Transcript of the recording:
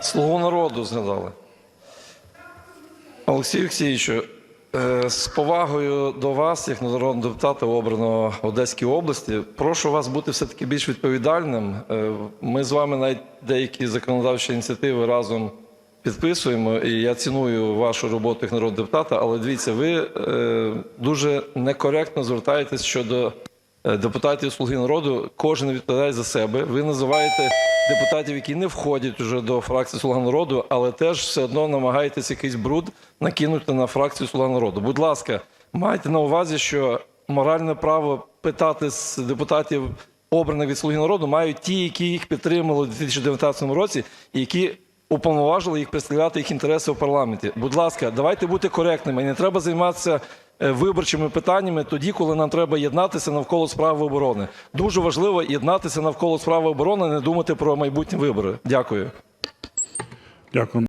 Слугу народу згадали. Олексію Олексійовичу, е, з повагою до вас, як народного депутата, обраного в Одеській області, прошу вас бути все-таки більш відповідальним. Е, Ми з вами навіть деякі законодавчі ініціативи разом підписуємо, і я ціную вашу роботу як народного депутата, але дивіться, ви е, дуже некоректно звертаєтесь щодо депутатів Слуги народу. Кожен відповідає за себе. Ви називаєте депутатів, які не входять уже до фракції Слуга народу, але теж все одно намагаєтесь якийсь бруд накинути на фракцію Слуга народу. Будь ласка, майте на увазі, що моральне право питати з депутатів, обраних від Слуги народу, мають ті, які їх підтримали у 2019 році, і які уповноважили їх представляти їх інтереси в парламенті. Будь ласка, давайте бути коректними. Не треба займатися е, виборчими питаннями тоді, коли нам треба єднатися навколо справи оборони. Дуже важливо єднатися навколо справи оборони, не думати про майбутні вибори. Дякую. Дякую.